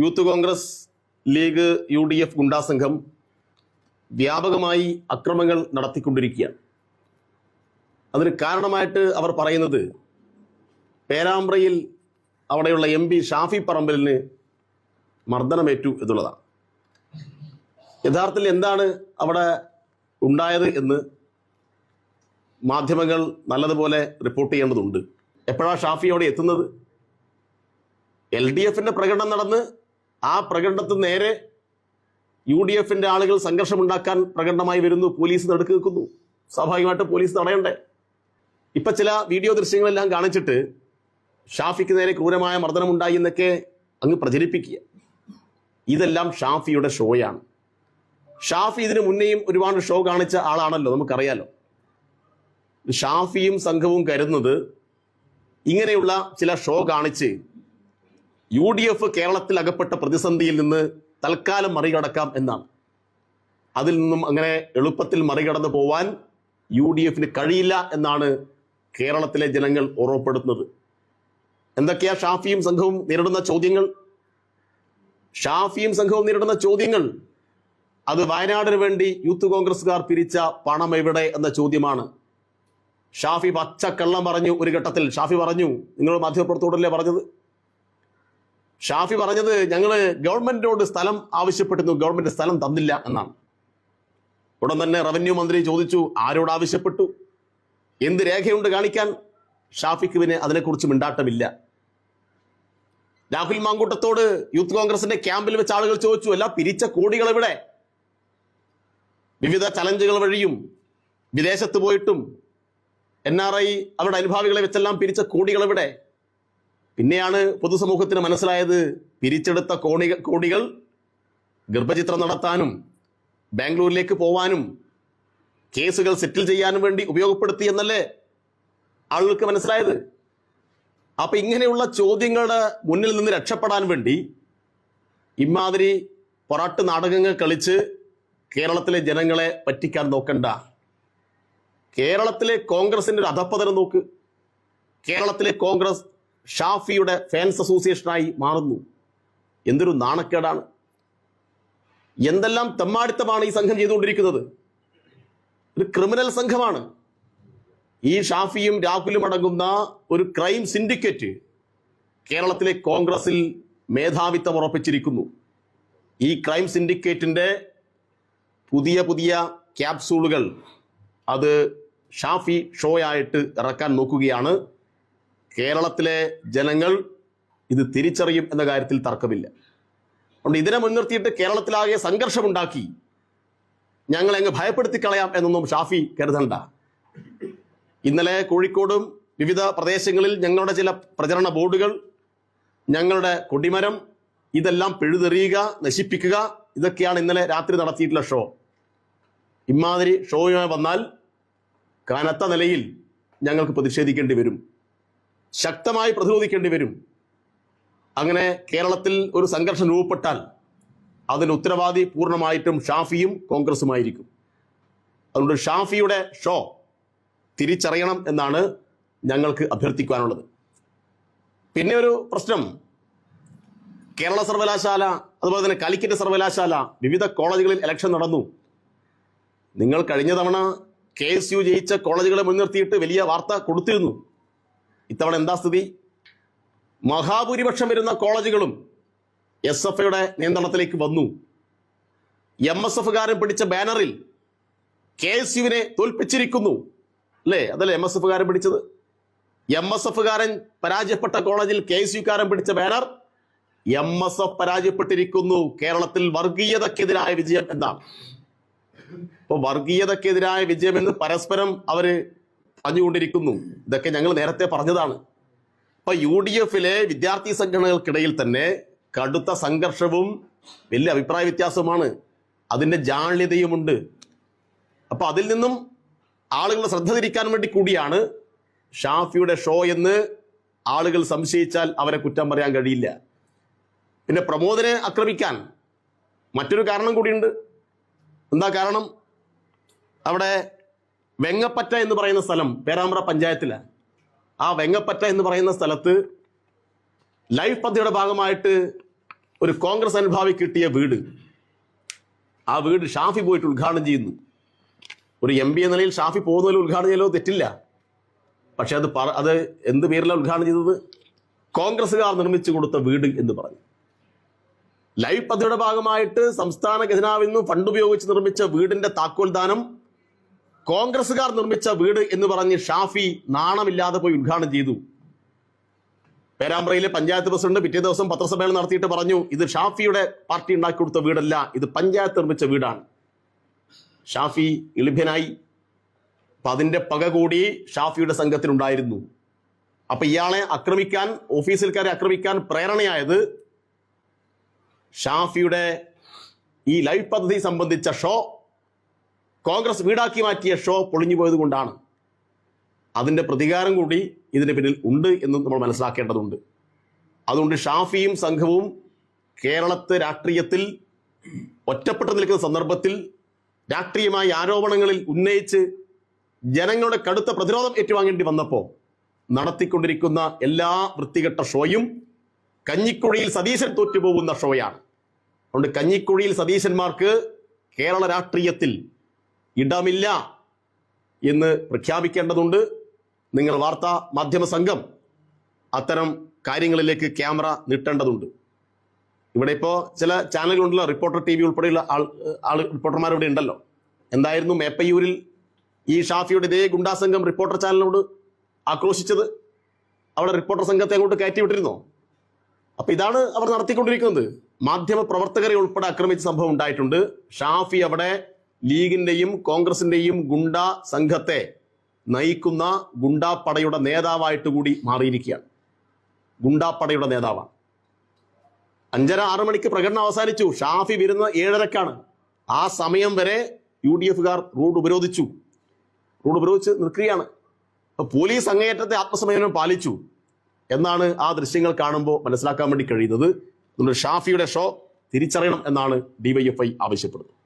Youth Congress league U D F ഗുണ്ടാസംഘം വ്യാപകമായി അക്രമങ്ങൾ നടത്തിക്കൊണ്ടിരിക്കുകയാണ്. അതിന് കാരണമായിട്ട് അവർ പറയുന്നത് പേരാമ്പ്രയിൽ അവിടെയുള്ള എം പി ഷാഫി പറമ്പലിന് മർദ്ദനമേറ്റു എന്നുള്ളതാണ്. യഥാർത്ഥത്തിൽ എന്താണ് അവിടെ ഉണ്ടായത് എന്ന് മാധ്യമങ്ങൾ നല്ലതുപോലെ റിപ്പോർട്ട് ചെയ്യേണ്ടതുണ്ട്. എപ്പോഴാണ് ഷാഫി അവിടെ എത്തുന്നത്? എൽ ഡി എഫിന്റെ പ്രകടനം നടന്ന് ആ പ്രകടനത്തിന് നേരെ യു ഡി എഫിന്റെ ആളുകൾ സംഘർഷമുണ്ടാക്കാൻ പ്രകടനമായി വരുന്നു. പോലീസ് നടുക്ക് നിൽക്കുന്നു. സ്വാഭാവികമായിട്ട് പോലീസ് തടയണ്ടേ? ഇപ്പൊ ചില വീഡിയോ ദൃശ്യങ്ങളെല്ലാം കാണിച്ചിട്ട് ഷാഫിക്ക് നേരെ ക്രൂരമായ മർദ്ദനമുണ്ടായി എന്നൊക്കെ അങ്ങ് പ്രചരിപ്പിക്കുക. ഇതെല്ലാം ഷാഫിയുടെ ഷോയാണ്. ഷാഫി ഇതിനു മുന്നേയും ഒരുപാട് ഷോ കാണിച്ച ആളാണല്ലോ നമുക്കറിയാലോ. ഷാഫിയും സംഘവും കരുതുന്നത് ഇങ്ങനെയുള്ള ചില ഷോ കാണിച്ച് യു ഡി എഫ് കേരളത്തിൽ അകപ്പെട്ട പ്രതിസന്ധിയിൽ നിന്ന് തൽക്കാലം മറികടക്കാം എന്നാണ്. അതിൽ നിന്നും അങ്ങനെ എളുപ്പത്തിൽ മറികടന്നു പോവാൻ യു ഡി എഫിന് കഴിയില്ല എന്നാണ് കേരളത്തിലെ ജനങ്ങൾ ഓർമ്മപ്പെടുത്തുന്നത്. എന്തൊക്കെയാ ഷാഫിയും സംഘവും നേരിടുന്ന ചോദ്യങ്ങൾ? ഷാഫിയും സംഘവും നേരിടുന്ന ചോദ്യങ്ങൾ. അത് വയനാടിന് വേണ്ടി യൂത്ത് കോൺഗ്രസ്സുകാർ പിരിച്ച പണം എവിടെ എന്ന ചോദ്യമാണ്. ഷാഫി പച്ചക്കള്ളം പറഞ്ഞു ഒരു ഘട്ടത്തിൽ. ഷാഫി പറഞ്ഞു നിങ്ങൾ മാധ്യമപ്രവർത്തകരോടല്ലേ പറഞ്ഞത്? ഷാഫി പറഞ്ഞത് ഞങ്ങൾ ഗവൺമെന്റിനോട് സ്ഥലം ആവശ്യപ്പെട്ടിരുന്നു ഗവൺമെന്റ് സ്ഥലം തന്നില്ല എന്നാണ്. ഉടൻ തന്നെ റവന്യൂ മന്ത്രി ചോദിച്ചു ആരോട് ആവശ്യപ്പെട്ടു? എന്ത് രേഖയുണ്ട് കാണിക്കാൻ? ഷാഫിക്ക് പിന്നെ അതിനെക്കുറിച്ച് മിണ്ടാട്ടമില്ല. രാഹുൽ മാങ്കൂട്ടത്തോട് യൂത്ത് കോൺഗ്രസിന്റെ ക്യാമ്പിൽ വെച്ച് ആളുകൾ ചോദിച്ചു അല്ല പിരിച്ച കോടികൾ ഇവിടെ വിവിധ ചലഞ്ചുകൾ വഴിയും വിദേശത്ത് പോയിട്ടും എൻ ആർ ഐ അവരുടെ അനുഭാവികളെ വെച്ചെല്ലാം പിരിച്ച കോടികൾ എവിടെ? പിന്നെയാണ് പൊതുസമൂഹത്തിന് മനസ്സിലായത് പിരിച്ചെടുത്ത കോണി കോടികൾ ഗർഭചിത്രം നടത്താനും ബാംഗ്ലൂരിലേക്ക് പോവാനും കേസുകൾ സെറ്റിൽ ചെയ്യാനും വേണ്ടി ഉപയോഗപ്പെടുത്തി എന്നല്ലേ ആളുകൾക്ക് മനസ്സിലായത്? അപ്പൊ ഇങ്ങനെയുള്ള ചോദ്യങ്ങളുടെ മുന്നിൽ നിന്ന് രക്ഷപ്പെടാൻ വേണ്ടി ഇമാതിരി പൊറാട്ട് നാടകങ്ങൾ കളിച്ച് കേരളത്തിലെ ജനങ്ങളെ പറ്റിക്കാൻ നോക്കണ്ട. കേരളത്തിലെ കോൺഗ്രസിന്റെ ഒരു അധപ്പതനം നോക്ക്. കേരളത്തിലെ കോൺഗ്രസ് ഷാഫിയുടെ ഫാൻസ് അസോസിയേഷനായി മാറുന്നു. എന്തൊരു നാണക്കേടാണ്. എന്തെല്ലാം തെമ്മാടിത്തമാണ് ഈ സംഘം ചെയ്തുകൊണ്ടിരിക്കുന്നത്. ഒരു ക്രിമിനൽ സംഘമാണ്. ഈ ഷാഫിയും രാഹുലും അടങ്ങുന്ന ഒരു ക്രൈം സിൻഡിക്കേറ്റ് കേരളത്തിലെ കോൺഗ്രസിൽ മേധാവിത്വം ഉറപ്പിച്ചിരിക്കുന്നു. ഈ ക്രൈം സിൻഡിക്കേറ്റിന്റെ പുതിയ പുതിയ ക്യാപ്സൂളുകൾ അത് ഷാഫി ഷോയായിട്ട് ഇറക്കാൻ നോക്കുകയാണ്. കേരളത്തിലെ ജനങ്ങൾ ഇത് തിരിച്ചറിയും എന്ന കാര്യത്തിൽ തർക്കമില്ല. അതുകൊണ്ട് ഇതിനെ മുൻനിർത്തിയിട്ട് കേരളത്തിലാകെ സംഘർഷമുണ്ടാക്കി ഞങ്ങളെ അങ്ങ് ഭയപ്പെടുത്തി കളയാം എന്നൊന്നും ഷാഫി കരുതണ്ട. ഇന്നലെ കോഴിക്കോടും വിവിധ പ്രദേശങ്ങളിൽ ഞങ്ങളുടെ ചില പ്രചരണ ബോർഡുകൾ ഞങ്ങളുടെ കൊടിമരം ഇതെല്ലാം പിഴുതെറിയുക നശിപ്പിക്കുക ഇതൊക്കെയാണ് ഇന്നലെ രാത്രി നടത്തിയിട്ടുള്ള ഷോ. ഇമാതിരി ഷോയുമായി വന്നാൽ കനത്ത നിലയിൽ ഞങ്ങൾക്ക് പ്രതിഷേധിക്കേണ്ടി വരും. ശക്തമായി പ്രതിരോധിക്കേണ്ടി വരും. അങ്ങനെ കേരളത്തിൽ ഒരു സംഘർഷം രൂപപ്പെട്ടാൽ അതിന് ഉത്തരവാദി പൂർണമായിട്ടും ഷാഫിയും കോൺഗ്രസുമായിരിക്കും. അതുകൊണ്ട് ഷാഫിയുടെ ഷോ തിരിച്ചറിയണം എന്നാണ് ഞങ്ങൾക്ക് അഭ്യർത്ഥിക്കുവാനുള്ളത്. പിന്നെ ഒരു പ്രശ്നം. കേരള സർവകലാശാല അതുപോലെ തന്നെ കാലിക്കറ്റ് സർവകലാശാല വിവിധ കോളേജുകളിൽ ഇലക്ഷൻ നടന്നു. നിങ്ങൾ കഴിഞ്ഞ തവണ കെ എസ് യു ജയിച്ച കോളേജുകളെ മുൻനിർത്തിയിട്ട് വലിയ വാർത്ത കൊടുത്തിരുന്നു. ഇത്തവണ എന്താ സ്ഥിതി? മഹാഭൂരിപക്ഷം വരുന്ന കോളേജുകളും എസ് എഫ് ഐയുടെ നിയന്ത്രണത്തിലേക്ക് വന്നു. എം എസ് എഫുകാരൻ പിടിച്ച ബാനറിൽ കെ എസ് യുവിനെ തോൽപ്പിച്ചിരിക്കുന്നു. അല്ലേ? അതല്ലേ എം എസ് എഫുകാരൻ പിടിച്ചത്? എം എസ് എഫുകാരൻ പരാജയപ്പെട്ട കോളേജിൽ കെ എസ് യുക്കാരൻ പിടിച്ച ബാനർ എം എസ് എഫ് പരാജയപ്പെട്ടിരിക്കുന്നു. കേരളത്തിൽ വർഗീയതക്കെതിരായ വിജയം എന്നാണ് അപ്പൊ വർഗീയതക്കെതിരായ വിജയം എന്ന് പരസ്പരം അവർ പറഞ്ഞുകൊണ്ടിരിക്കുന്നു ഇതൊക്കെ ഞങ്ങൾ നേരത്തെ പറഞ്ഞതാണ്. ഇപ്പൊ യു ഡി എഫിലെ വിദ്യാർത്ഥി സംഘടനകൾക്കിടയിൽ തന്നെ കടുത്ത സംഘർഷവും വലിയ അഭിപ്രായ വ്യത്യാസവുമാണ്. അതിന്റെ ജാള്യതയുമുണ്ട്. അപ്പൊ അതിൽ നിന്നും ആളുകളുടെ ശ്രദ്ധ തിരിക്കാൻ വേണ്ടി കൂടിയാണ് ഷാഫിയുടെ ഷോ എന്ന് ആളുകൾ സംശയിച്ചാൽ അവരെ കുറ്റം പറയാൻ കഴിയില്ല. പിന്നെ പ്രമോദനെ ആക്രമിക്കാൻ മറ്റൊരു കാരണം കൂടിയുണ്ട്. എന്താ കാരണം? അവിടെ വെങ്ങപ്പറ്റ എന്ന് പറയുന്ന സ്ഥലം പേരാമ്പ്ര പഞ്ചായത്തിലാണ് ആ വെങ്ങപ്പറ്റ എന്ന് പറയുന്ന സ്ഥലത്ത് ലൈഫ് പദ്ധതിയുടെ ഭാഗമായിട്ട് ഒരു കോൺഗ്രസ് അനുഭാവി കിട്ടിയ വീട്. ആ വീട് ഷാഫി പോയിട്ട് ഉദ്ഘാടനം ചെയ്യുന്നു. ഒരു എം പി എന്ന നിലയിൽ ഷാഫി പോകുന്നതിൽ ഉദ്ഘാടനം ചെയ്യലോ തെറ്റില്ല. പക്ഷെ അത് പറ അത് എന്ത് പേരിലാണ് ഉദ്ഘാടനം ചെയ്തത്? കോൺഗ്രസ്സുകാർ നിർമ്മിച്ചു കൊടുത്ത വീട് എന്ന് പറഞ്ഞു. ലൈഫ് പദ്ധതിയുടെ ഭാഗമായിട്ട് സംസ്ഥാന ഖജനാവിൽ നിന്നും ഫണ്ട് ഉപയോഗിച്ച് നിർമ്മിച്ച വീടിന്റെ താക്കോൽ ദാനം കോൺഗ്രസ്സുകാർ നിർമ്മിച്ച വീട് എന്ന് പറഞ്ഞ് ഷാഫി നാണമില്ലാതെ പോയി ഉദ്ഘാടനം ചെയ്തു. പേരാമ്പ്രയിലെ പഞ്ചായത്ത് പ്രസിഡന്റ് പിറ്റേ ദിവസം പത്രസമ്മേളനം നടത്തിയിട്ട് പറഞ്ഞു ഇത് ഷാഫിയുടെ പാർട്ടി ഉണ്ടാക്കി കൊടുത്ത വീടല്ല ഇത് പഞ്ചായത്ത് നിർമ്മിച്ച വീടാണ്. ഷാഫി ഇളിഭ്യനായി അപ്പൊ അതിന്റെ പക കൂടി ഷാഫിയുടെ സംഘത്തിനുണ്ടായിരുന്നു അപ്പൊ ഇയാളെ ആക്രമിക്കാൻ ഓഫീസിൽക്കാരെ ആക്രമിക്കാൻ പ്രേരണയായത് ഷാഫിയുടെ ഈ ലൈഫ് പദ്ധതി സംബന്ധിച്ച ഷോ കോൺഗ്രസ് വീടാക്കി മാറ്റിയ ഷോ പൊളിഞ്ഞു പോയത് കൊണ്ടാണ് അതിന്റെ പ്രതികാരം കൂടി ഇതിന് പിന്നിൽ ഉണ്ട് എന്ന് നമ്മൾ മനസ്സിലാക്കേണ്ടതുണ്ട്. അതുകൊണ്ട് ഷാഫിയും സംഘവും കേരളത്തെ രാഷ്ട്രീയത്തിൽ ഒറ്റപ്പെട്ടു നിൽക്കുന്ന സന്ദർഭത്തിൽ രാഷ്ട്രീയമായ ആരോപണങ്ങളിൽ ഉന്നയിച്ച് ജനങ്ങളുടെ കടുത്ത പ്രതിരോധം ഏറ്റുവാങ്ങേണ്ടി വന്നപ്പോൾ നടത്തിക്കൊണ്ടിരിക്കുന്ന എല്ലാ വൃത്തികെട്ട ഷോയും കഞ്ഞിക്കുഴിയിൽ സതീശൻ തോറ്റുപോകുന്ന ഷോയാണ്. അതുകൊണ്ട് കഞ്ഞിക്കുഴിയിൽ സതീശന്മാർക്ക് കേരള രാഷ്ട്രീയത്തിൽ ഇടമില്ല എന്ന് പ്രഖ്യാപിക്കേണ്ടതുണ്ട്. നിങ്ങൾ വാർത്താ മാധ്യമ സംഘം അത്തരം കാര്യങ്ങളിലേക്ക് ക്യാമറ നീട്ടേണ്ടതുണ്ട്. ഇവിടെ ഇപ്പോൾ ചില ചാനലുകളുണ്ടല്ലോ റിപ്പോർട്ടർ ടി വി ഉൾപ്പെടെയുള്ള ആൾ ആൾ റിപ്പോർട്ടർമാർ ഇവിടെ ഉണ്ടല്ലോ. എന്തായിരുന്നു മേപ്പയ്യൂരിൽ ഈ ഷാഫിയുടെ ഇതേ ഗുണ്ടാ സംഘം റിപ്പോർട്ടർ ചാനലിനോട് ആക്രോശിച്ചത്? അവിടെ റിപ്പോർട്ടർ സംഘത്തെ അങ്ങോട്ട് കയറ്റി വിട്ടിരുന്നോ? അപ്പൊ ഇതാണ് അവർ നടത്തിക്കൊണ്ടിരിക്കുന്നത്. മാധ്യമ പ്രവർത്തകരെ ഉൾപ്പെടെ ആക്രമിച്ച സംഭവം ഉണ്ടായിട്ടുണ്ട്. ഷാഫി അവിടെ ലീഗിന്റെയും കോൺഗ്രസിന്റെയും ഗുണ്ടാ സംഘത്തെ നയിക്കുന്ന ഗുണ്ടാപ്പടയുടെ നേതാവായിട്ട് കൂടി മാറിയിരിക്കുകയാണ്. ഗുണ്ടാപ്പടയുടെ നേതാവാണ്. അഞ്ചര ആറ് മണിക്ക് പ്രകടനം അവസാനിച്ചു. ഷാഫി വരുന്ന ഏഴരക്കാണ്. ആ സമയം വരെ യു ഡി എഫുകാർ റോഡ് ഉപരോധിച്ചു. റോഡ് ഉപരോധിച്ച് നിൽക്കുകയാണ്. പോലീസ് അങ്ങേയറ്റത്തെ ആത്മസംയമനം പാലിച്ചു. എന്നാണ് ആ ദൃശ്യങ്ങൾ കാണുമ്പോൾ മനസ്സിലാക്കാൻ വേണ്ടി കഴിയുന്നത്. നമ്മുടെ ഷാഫിയുടെ ഷോ തിരിച്ചറിയണം എന്നാണ് ഡിവൈഎഫ്ഐ ആവശ്യപ്പെടുന്നത്.